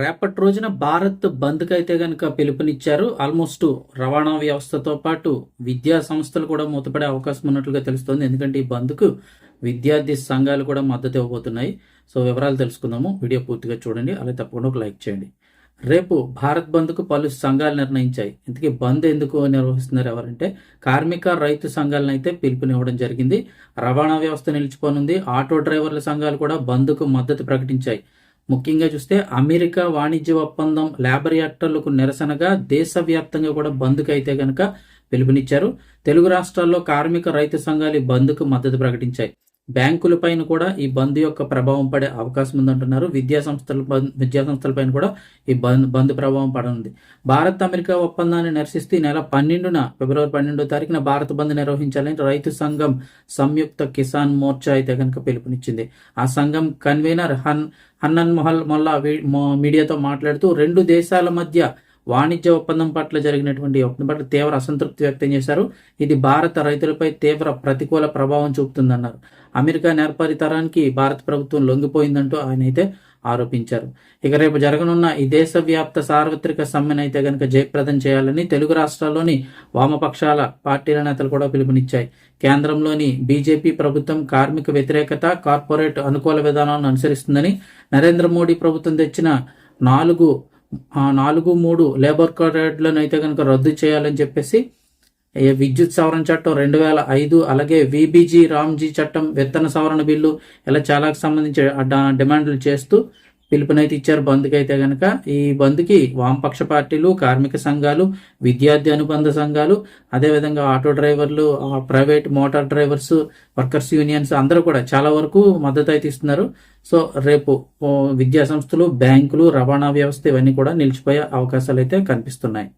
రేపటి రోజున భారత్ బంద్కి అయితే కనుక పిలుపునిచ్చారు. ఆల్మోస్ట్ రవాణా వ్యవస్థతో పాటు విద్యా సంస్థలు కూడా మూతపడే అవకాశం ఉన్నట్లుగా తెలుస్తోంది. ఎందుకంటే ఈ బంద్కు విద్యార్థి సంఘాలు కూడా మద్దతు ఇవ్వబోతున్నాయి. సో వివరాలు తెలుసుకుందాము. వీడియో పూర్తిగా చూడండి. అలాగే తప్పకుండా ఒక లైక్ చేయండి. రేపు భారత్ బంద్కు పలు సంఘాలు నిర్ణయించాయి. ఇంతకీ బంద్ ఎందుకు నిర్వహిస్తున్నారు ఎవరంటే కార్మిక రైతు సంఘాలను అయితే పిలుపునివ్వడం జరిగింది. రవాణా వ్యవస్థ నిలిచిపోనుంది. ఆటో డ్రైవర్ల సంఘాలు కూడా బంద్కు మద్దతు ప్రకటించాయి. ముఖ్యంగా చూస్తే అమెరికా వాణిజ్య ఒప్పందం లేబర్ యాక్టర్లకు నిరసనగా దేశవ్యాప్తంగా కూడా బంద్కు అయితే గనక పిలుపునిచ్చారు. తెలుగు రాష్ట్రాల్లో కార్మిక రైతు సంఘాలు ఈ బంద్కు మద్దతు ప్రకటించాయి. బ్యాంకులపైన కూడా ఈ బంద్ యొక్క ప్రభావం పడే అవకాశం ఉందంటున్నారు. విద్యా సంస్థల విద్యా సంస్థలపైన కూడా ఈ బంద్ బంద్ ప్రభావం పడనుంది. భారత్ అమెరికా ఒప్పందాన్ని నిరసిస్తూ ఈ నెల పన్నెండున ఫిబ్రవరి పన్నెండో తారీఖున భారత్ బంద్ నిర్వహించాలని రైతు సంఘం సంయుక్త కిసాన్ మోర్చా అయితే కనుక పిలుపునిచ్చింది. ఆ సంఘం కన్వీనర్ హన్ హన్నన్ మొహల్ మొల్లా వీ- మీడియాతో మాట్లాడుతూ రెండు దేశాల మధ్య వాణిజ్య ఒప్పందం పట్ల జరిగినటువంటి ఒప్పందం పట్ల తీవ్ర అసంతృప్తి వ్యక్తం చేశారు. ఇది భారత రైతులపై తీవ్ర ప్రతికూల ప్రభావం చూపుతుందన్నారు. అమెరికా నేర్పరితరానికి భారత ప్రభుత్వం లొంగిపోయిందంటూ ఆయన అయితే ఆరోపించారు. ఇక రేపు జరగనున్న ఈ దేశవ్యాప్త సార్వత్రిక సమ్మెను అయితే కనుక జయప్రదం చేయాలని తెలుగు రాష్ట్రాల్లోని వామపక్షాల పార్టీల నేతలు కూడా పిలుపునిచ్చాయి. కేంద్రంలోని బీజేపీ ప్రభుత్వం కార్మిక వ్యతిరేకత కార్పొరేట్ అనుకూల విధానాలను అనుసరిస్తుందని నరేంద్ర మోడీ ప్రభుత్వం తెచ్చిన నాలుగు నాలుగు మూడు లేబర్ కోడ్లను అయితే కనుక రద్దు చేయాలని చెప్పేసి విద్యుత్ సవరణ చట్టం రెండు వేల ఐదు అలాగే విబిజి రామ్జీ చట్టం విత్తన సవరణ బిల్లు ఇలా చాలా సంబంధించి డిమాండ్లు చేస్తూ పిలుపునైతే ఇచ్చారు బంద్కి అయితే కనుక ఈ బంద్కి వామపక్ష పార్టీలు కార్మిక సంఘాలు విద్యార్థి అనుబంధ సంఘాలు అదేవిధంగా ఆటో డ్రైవర్లు private motor drivers workers unions అందరూ కూడా చాలా వరకు మద్దతు అయితే ఇస్తున్నారు. సో రేపు విద్యాసంస్థలు విద్యా సంస్థలు బ్యాంకులు రవాణా వ్యవస్థ ఇవన్నీ కూడా నిలిచిపోయే అవకాశాలు అయితే కనిపిస్తున్నాయి.